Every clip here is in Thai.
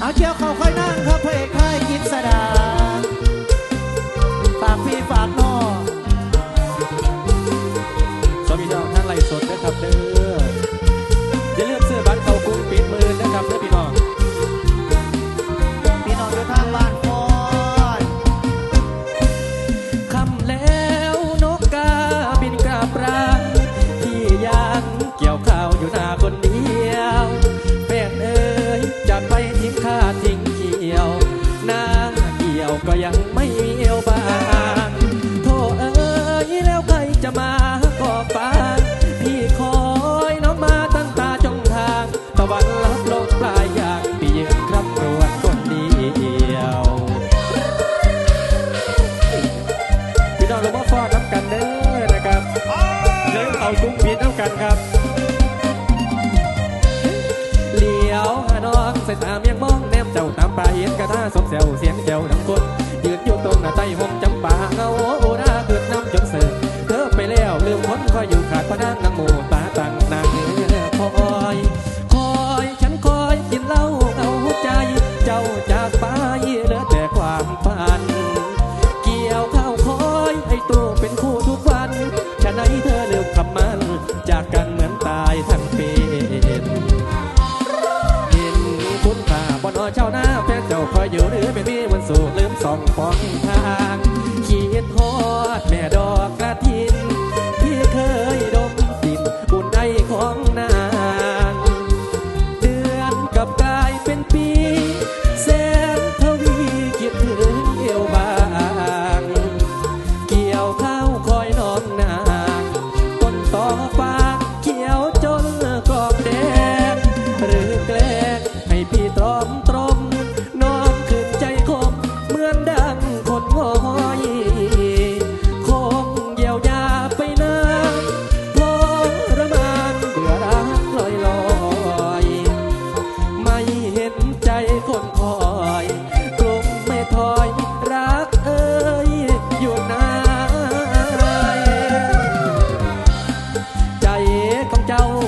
เอาเจียวเขาค่อยนั่งครับพระเอกไทยกินสดา ทิ้งข้าทิ้งเขียว หน้าเกี่ยวก็ยังไม่มีเอวบางโทเอ้ยแล้วใครจะมาก่อฟ้าพี่คอยน้องมาตั้งตาจงทาง ตะวันลับลงปลายอยางพี่ยืนครับรวดคนเดียวพี่น้องลงมาฟอดน้ำกันเด้อนะครับเล่นเอากุ้งพีดน้ำกันครับ นมเจ้าตามปลาเห็นกระทาสมเซลเสียงเจ้าดังคนยืนอยู่ตรงหน้าใต้ห่มจำปาเงาโอ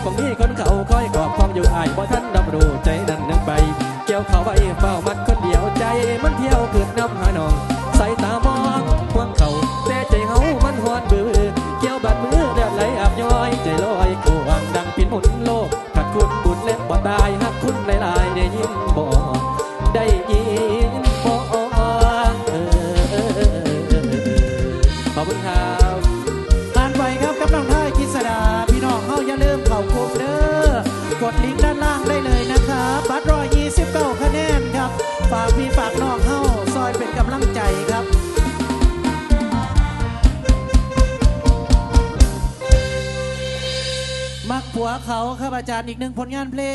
เจ้าของนี่คนเขาคอยกอบความอยู่อายบ่ท่านรับรู้ใจนั่นนึกไป เกี่ยวเขาไว้เฝ้ามัดคนเดียวใจมันเที่ยวขึ้นน้ำหานองใส่ตามองห่วงเขาแต่ใจเฮามันหวนเบือเกี่ยวบาดมือเลือดไหลอาบย้อย ใจลอยกวางดังปินหมุนโลกขัดคุณบุญเล็บบ่ตายหักคุณหลายๆได้ยินบ่ได้ยิน ฝากพี่ฝากน้องเฮาซอยเป็นกำลังใจครับมักผัวเขาครับอาจารย์อีกหนึ่งผลงานเพลง